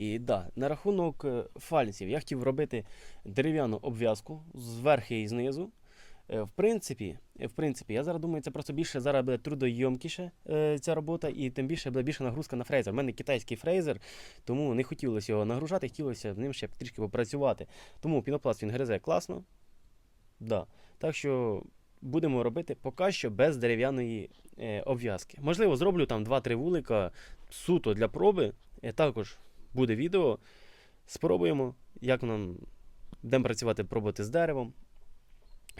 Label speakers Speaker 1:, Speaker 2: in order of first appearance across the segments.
Speaker 1: І да, на рахунок е, фальців я хотів робити дерев'яну обв'язку зверху і знизу. Е, В принципі, е, в принципі, я зараз думаю, це просто більше зараз буде трудойомкіше ця робота, і тим більше буде більша нагрузка на фрезер. У мене китайський фрезер, тому не хотілося його нагружати, хотілося з ним ще трішки попрацювати. Тому пінопласт він гризе класно. Да. Так що будемо робити поки що без дерев'яної обв'язки. Можливо, зроблю там 2-3 вулика суто для проби. Також буде відео. Спробуємо, як нам будемо працювати, пробувати з деревом.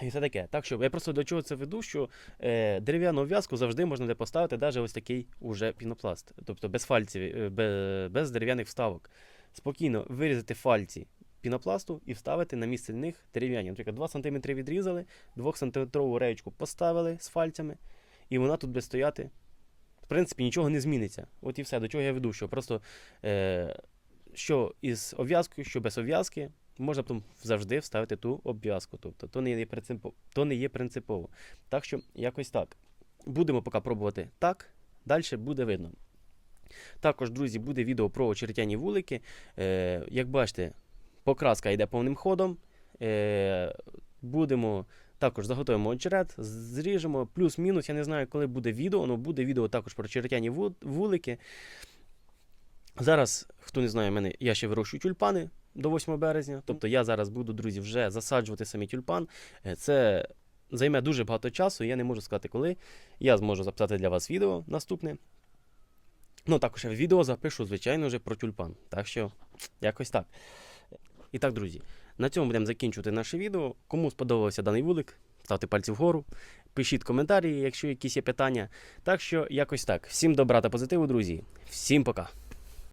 Speaker 1: І все таке. Так що я просто до чого це веду, що е, дерев'яну обв'язку завжди можна де поставити, навіть ось такий уже пінопласт. Тобто без фальців, е, без, без дерев'яних вставок. Спокійно вирізати фальці пінопласту і вставити на місце них дерев'яні. Наприклад, 2 см відрізали, 2 см реєчку поставили з фальцями, і вона тут буде стояти. Принципі, нічого не зміниться. От і все, до чого я веду, що просто е, що із обв'язкою, що без обв'язки, можна потім завжди вставити ту обв'язку. Тобто то не є принципово. То не є принципово. Так що якось так. Будемо поки пробувати так, далі буде видно. Також, друзі, буде відео про очеретяні вулики. Е, як бачите, покраска йде повним ходом. Е, будемо також заготуємо очерет, зріжемо. Плюс-мінус, я не знаю, коли буде відео, але буде відео також про очеретяні ву- вулики. Зараз, хто не знає мене, я ще вирощую тюльпани до 8 березня. Тобто я зараз буду, друзі, вже засаджувати самі тюльпан. Е, Це займе дуже багато часу, я не можу сказати, коли. Я зможу записати для вас відео наступне. Ну, також я відео запишу, звичайно, вже про тюльпан. Так що, якось так. І так, друзі, на цьому будемо закінчувати наше відео. Кому сподобався даний вулик, ставте пальці вгору, пишіть коментарі, якщо якісь є питання. Так що, якось так. Всім добра та позитиву, друзі. Всім пока.